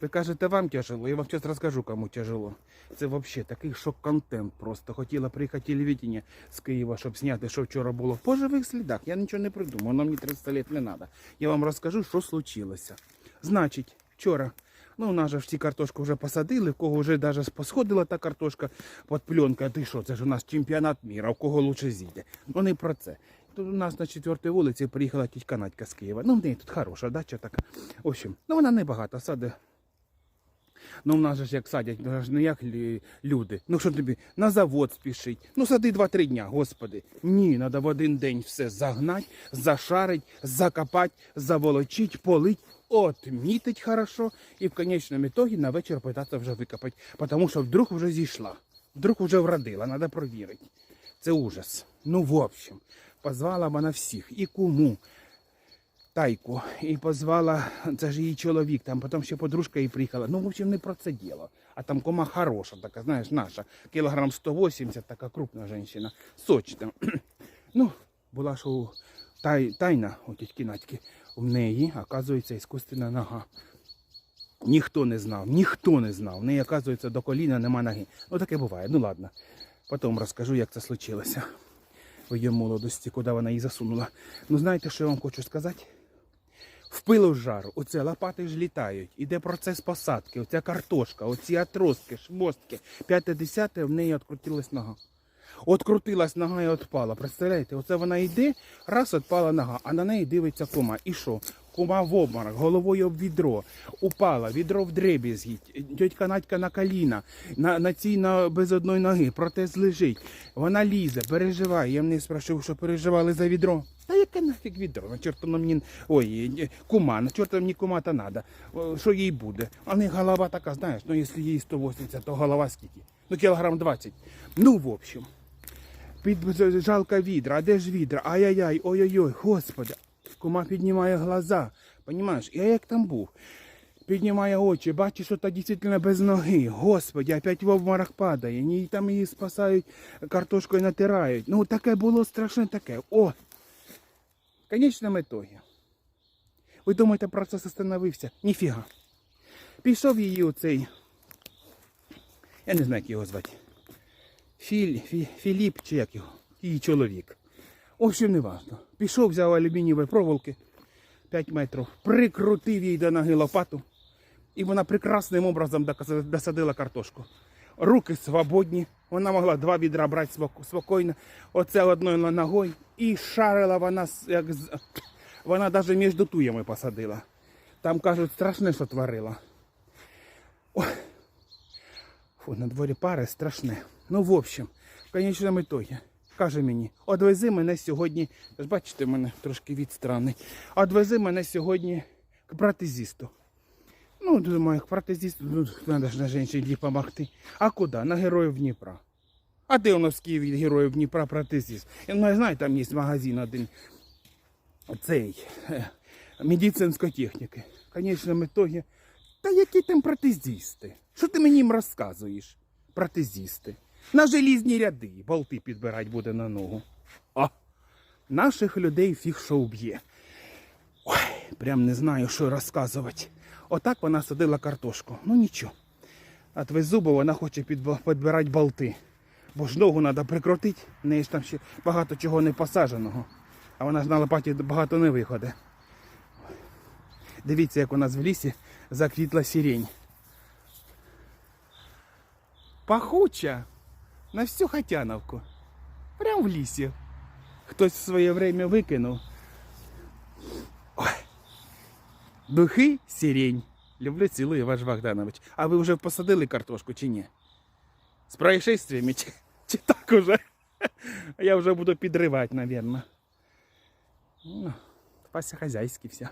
Ви кажете, вам тяжело, я вам зараз розкажу, кому тяжело. Це взагалі такий шок-контент просто. Хотіла приїхати телевідення з Києва, щоб зняти, що вчора було. По живих слідах. Я нічого не придумав, воно мені 300 лет не треба. Я вам розкажу, що случилося. Значить, вчора. Ну, у нас же всі картошку вже посадили, в кого вже навіть посходила та картошка під пленкою. Ти що, це ж у нас чемпіонат міра, у кого лучше зійде. Ну не про це. Тут у нас на четвертій вулиці приїхала тітька Надька з Києва. Ну, в неї тут хороша дача така. В общем, ну вона не багато саде. Ну, в нас же ж як садять, ну, не як люди. Ну що тобі, на завод спішить. Ну, сади 2-3 дня, господи. Ні, треба в один день все загнать, зашарить, закопать, заволочить, полить, отмітить хорошо і в конечному ітогі на вечір питатися вже викопати. Тому що вдруг вже зійшла, вдруг вже вродила, треба провірити. Це ужас. Ну, в общем, позвала вона всіх, і куму, Тайку і позвала, це ж її чоловік, там потім ще подружка її приїхала. Ну, в общем, не про це діло. А там кома хороша, така, знаєш, наша. Кілограм 180, така крупна жінка, сочна. ну, була ж у тай, тайна у тітки Надьки. У неї, оказується, іскусственна нога. Ніхто не знав, ніхто не знав. В неї, оказується, до коліна нема ноги. Ну таке буває. Ну ладно. Потім розкажу, як це случилося в її молодості, куди вона її засунула. Ну знаєте, що я вам хочу сказати? В пилу жару, оце лопати ж літають, іде процес посадки, оця картошка, оці отростки, шмостки. П'яте десяте в неї відкрутилась нога. Открутилась нога і відпала. Представляєте, оце вона йде, раз відпала нога, а на неї дивиться кума. І що? Кума в обморок, головою об відро, упала, відро в дребізги, тьотька Надька на коліна, на, на цій на, без одної ноги, протез лежить. Вона лізе, переживає. Я в неї спрашивав, що переживали за відро. Та яке нафіг відро? На чорта мені, ой, е, кума, на чорта мені кума та надо. Що їй буде? А не голова така, знаєш, ну якщо їй 180, то голова скільки? Ну кілограм 20. Ну, в общем. Під жалко відра, а де ж відра? Ай-яй-яй, ой-ой-ой, господи. Кума піднімає глаза, понімаєш? Я як там був. Піднімає очі, бачить, що та дійсно без ноги. Господи, опять в обморок падає. Ні, там її спасають, картошкою натирають. Ну таке було страшне таке. О! В конечному ітогі. Ви думаєте, процес остановився? Ніфіга. Пішов її оцей. Я не знаю, як його звати. Філь, Фі, Філіп чи як його, її чоловік. В общем, не важно. Пішов, взяв алюмінієві проволоки 5 метрів, прикрутив їй до ноги лопату, і вона прекрасним образом досадила картошку. Руки свободні, вона могла два відра брати спокійно, оце одною ногою, і шарила вона, як вона навіть між туями посадила. Там кажуть, страшне, що творила. Фу, на дворі пари страшне. Ну, в общем, в конечному ітогі. Каже мені, одвези мене сьогодні. Бачите, в мене трошки від странний. Одвези мене сьогодні к протезісту. Ну, думаю, к протезісту, ну, треба ж на жінці допомогти. А куди? На героїв Дніпра. А де у нас в Києві героїв Дніпра протезіст? Ну, я знаю, там є магазин один. Цей е, медицинської техніки. В конечному ітогі. Та які там протезісти? Що ти мені їм розказуєш? Протезісти. На желізні ряди болти підбирать буде на ногу. А наших людей фіг що вб'є. Ой, прям не знаю, що розказувати. Отак вона садила картошку. Ну нічого. Отвезу, бо вона хоче підбирати болти. Бо ж ногу треба прикрутити, в неї ж там ще багато чого не посадженого. А вона ж на лопаті багато не виходить. Дивіться, як у нас в лісі заквітла сирень. Пахуча на всю Хотяновку. Прям в лісі. Хтось в своє время викинув. Ой. Духи сирень. Люблю, цілую, ваш Богданович. А ви вже посадили картошку чи ні? З происшествиями чи, чи так уже? Я вже буду підривати, мабуть. Ну, пася хазяйськи все.